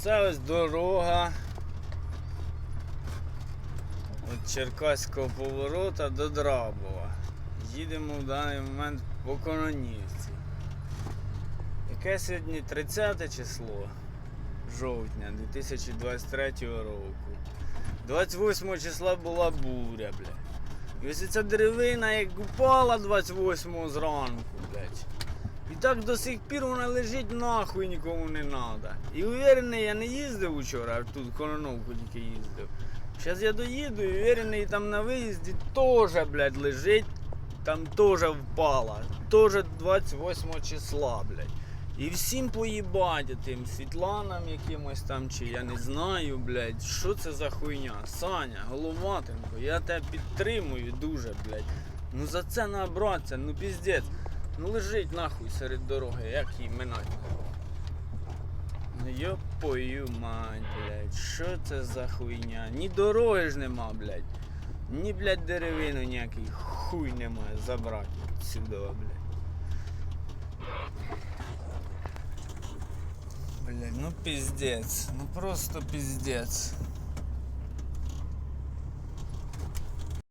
Оце ось дорога від Черкаського поворота до Драбова. Їдемо в даний момент по Кононівці. Яке сьогодні 30 число жовтня 2023 року. 28 числа була буря, бля. І ось ця деревина як упала 28 зранку, блядь. І так до сих пір вона лежить нахуй нікому не треба. І уверений, я не їздив учора, а тут Кононовку тільки їздив. Зараз я доїду і уверений там на виїзді теж, блядь, лежить, там теж впала. Теж 28 числа, блядь. І всім поїбать тим Світланам якимось там, чи я не знаю, блядь, що це за хуйня. Саня, Головатенко, я тебе підтримую дуже, блядь. Ну за це набратися, ну піздець. Ну лежить нахуй серед дороги, як її минать. Ну йопою мать, блядь, що це за хуйня? Ні дороги ж нема, блядь. Ні, блядь, деревину ніякий хуй немає забрати сюди, блядь. Блядь, ну пиздец, ну просто пиздец.